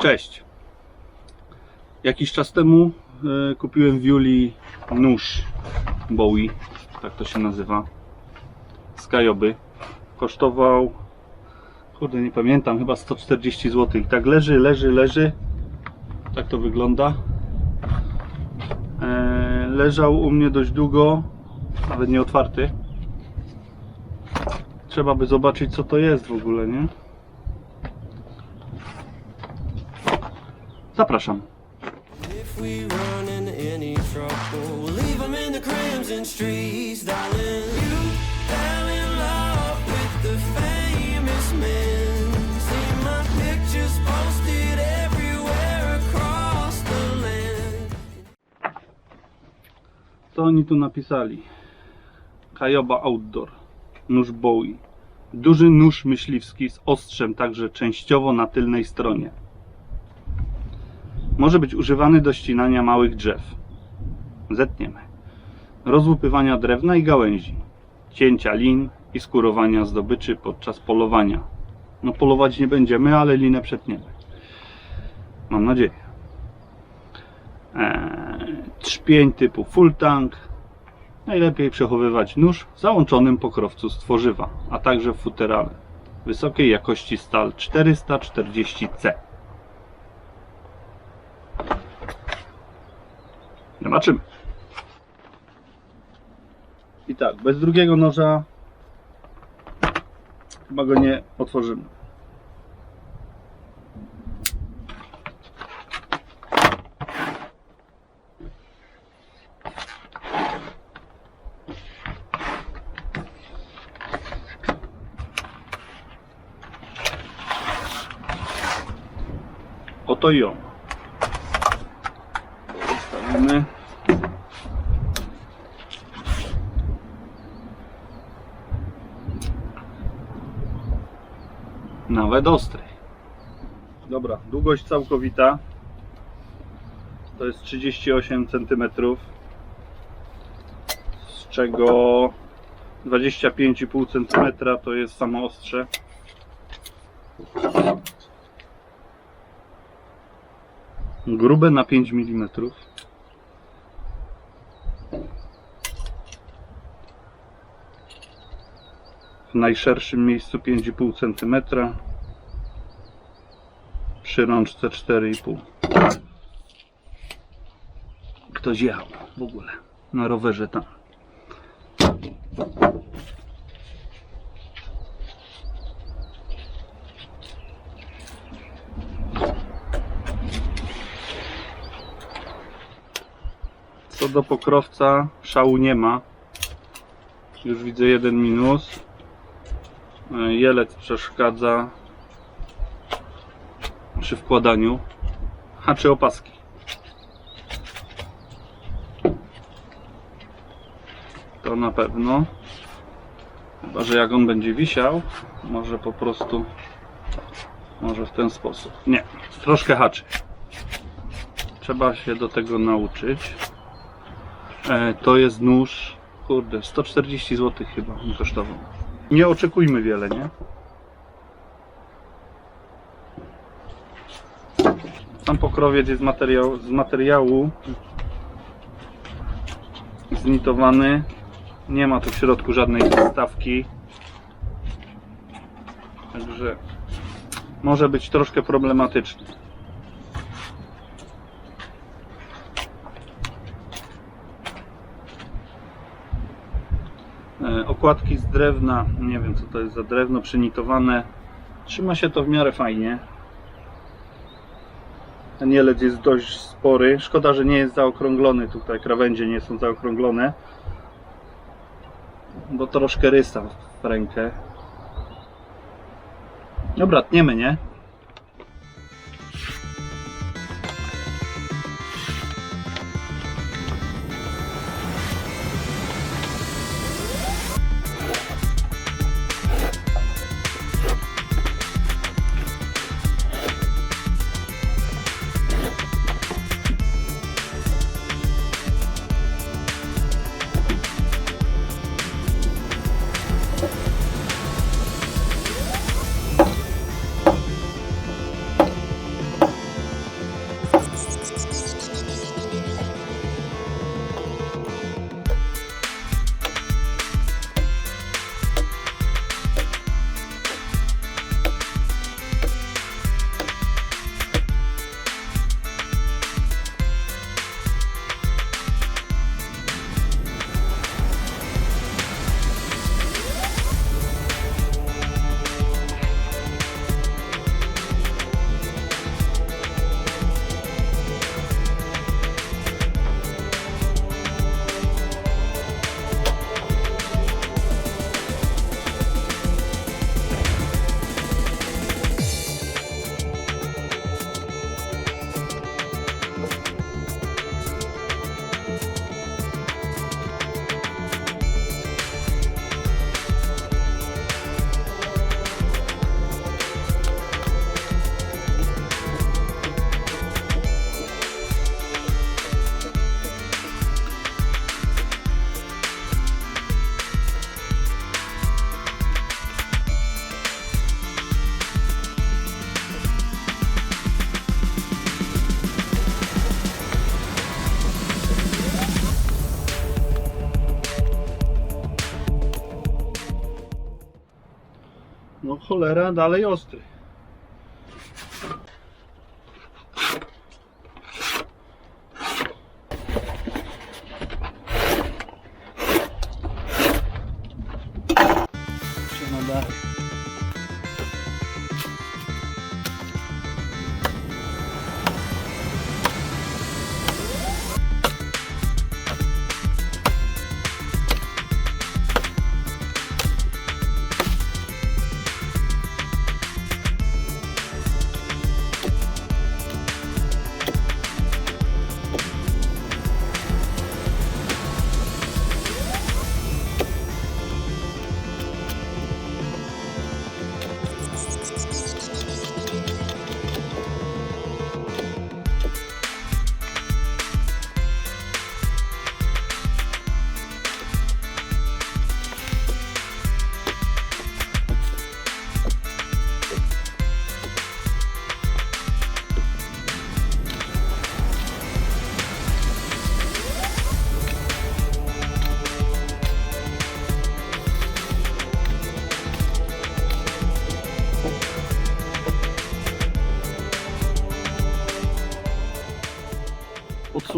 Cześć. Jakiś czas temu e, kupiłem w Julii nóż Bowie, tak to się nazywa, z Kajoby. Kosztował, kurde nie pamiętam, chyba 140 zł. I tak leży, leży, leży. Tak to wygląda. E, leżał u mnie dość długo, nawet nie otwarty. Trzeba by zobaczyć co to jest w ogóle, nie? Land. Co oni tu napisali? Kajoba Outdoor. Nóż Bowie. Duży nóż myśliwski z ostrzem także częściowo na tylnej stronie. Może być używany do ścinania małych drzew. Zetniemy. Rozłupywania drewna i gałęzi. Cięcia lin i skurowania zdobyczy podczas polowania. No polować nie będziemy, ale linę przetniemy. Mam nadzieję. Eee, trzpień typu full tank. Najlepiej przechowywać nóż w załączonym pokrowcu z tworzywa, a także w futerale. Wysokiej jakości stal 440C. Zobaczymy. I tak, bez drugiego noża chyba go nie otworzymy. Oto ją. Zostawimy. Nawet ostry. Dobra, długość całkowita to jest 38 cm, z czego 25,5 cm to jest samo ostrze. grube na 5 mm. W najszerszym miejscu 5,5 cm. Przy rączce 4,5. Ktoś jechał w ogóle na rowerze tam. Co do pokrowca, szału nie ma. Już widzę jeden minus. Jelec przeszkadza przy wkładaniu. Haczy opaski. To na pewno. Chyba, że jak on będzie wisiał, może po prostu może w ten sposób. Nie, troszkę haczy. Trzeba się do tego nauczyć. E, to jest nóż, kurde, 140 zł chyba mi kosztował. Nie oczekujmy wiele, nie? Sam pokrowiec jest materiał, z materiału znitowany. Nie ma tu w środku żadnej stawki. Także może być troszkę problematyczny. E, okładki z drewna, nie wiem co to jest za drewno przynitowane. Trzyma się to w miarę fajnie. Ten jelec jest dość spory. Szkoda, że nie jest zaokrąglony tutaj, krawędzie nie są zaokrąglone. Bo troszkę rysa w rękę. Dobra, tniemy, nie? Cholera dalej ostry.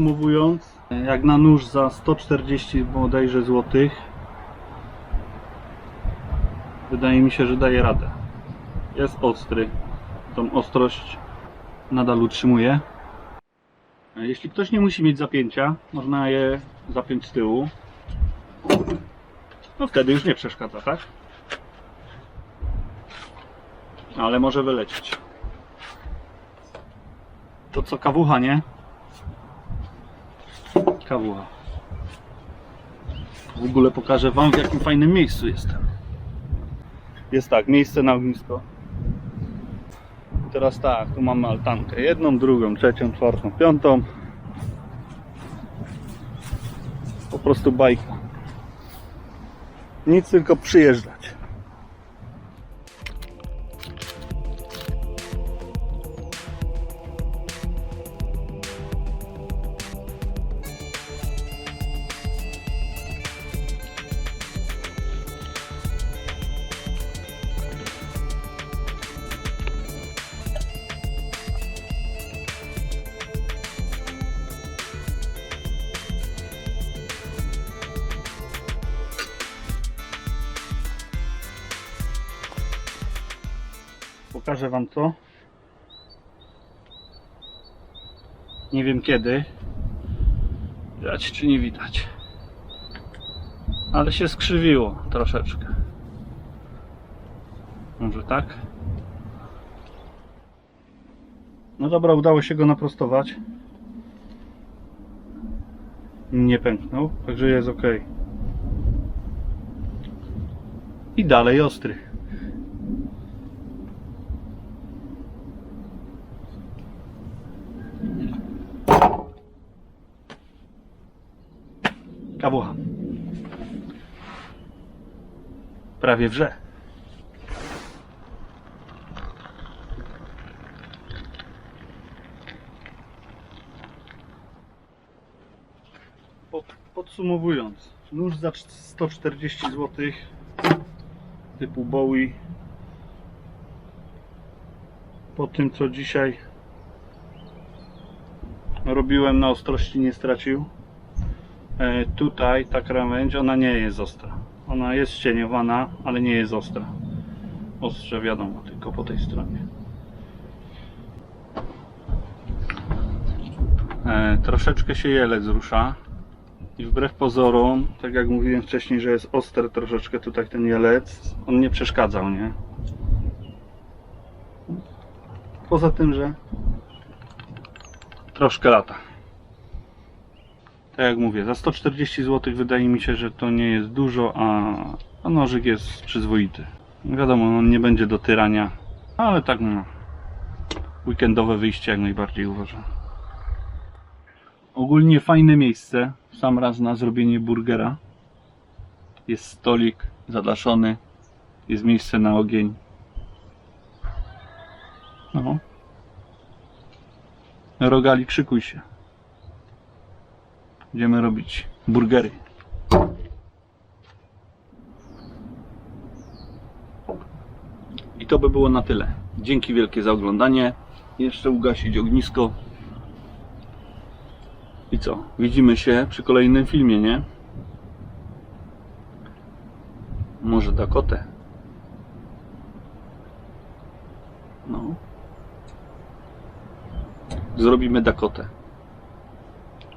Podsumowując, jak na nóż za 140 bodajże złotych, wydaje mi się, że daje radę. Jest ostry, tą ostrość nadal utrzymuje. Jeśli ktoś nie musi mieć zapięcia, można je zapiąć z tyłu. No wtedy już nie przeszkadza, tak? Ale może wylecieć. To co kawucha, nie? Kawucha. W ogóle pokażę Wam w jakim fajnym miejscu jestem. Jest tak, miejsce na ognisko. Teraz tak, tu mamy altankę. Jedną, drugą, trzecią, czwartą, piątą. Po prostu bajka. Nic tylko przyjeżdżać. Pokażę Wam to. Nie wiem kiedy. Widać czy nie widać. Ale się skrzywiło troszeczkę. Może tak? No dobra, udało się go naprostować. Nie pęknął, także jest ok. I dalej ostry. Kawucha. Prawie wrze. Po- Podsumowując, nóż za 140 zł typu Bowie po tym co dzisiaj robiłem na ostrości nie stracił tutaj ta krawędź, ona nie jest ostra. Ona jest ścieniowana, ale nie jest ostra. Ostrze wiadomo, tylko po tej stronie. E, troszeczkę się jelec rusza. I wbrew pozorom, tak jak mówiłem wcześniej, że jest ostry troszeczkę tutaj ten jelec, on nie przeszkadzał, nie? Poza tym, że troszkę lata tak jak mówię, za 140 zł wydaje mi się, że to nie jest dużo, a, a nożyk jest przyzwoity. Wiadomo, on nie będzie do tyrania, ale tak no, weekendowe wyjście jak najbardziej uważam. Ogólnie fajne miejsce, sam raz na zrobienie burgera. Jest stolik zadaszony, jest miejsce na ogień. No. Rogali, krzykuj się. Będziemy robić burgery. I to by było na tyle. Dzięki wielkie za oglądanie. Jeszcze ugasić ognisko. I co? Widzimy się przy kolejnym filmie, nie? Może Dakotę? No. Zrobimy Dakotę.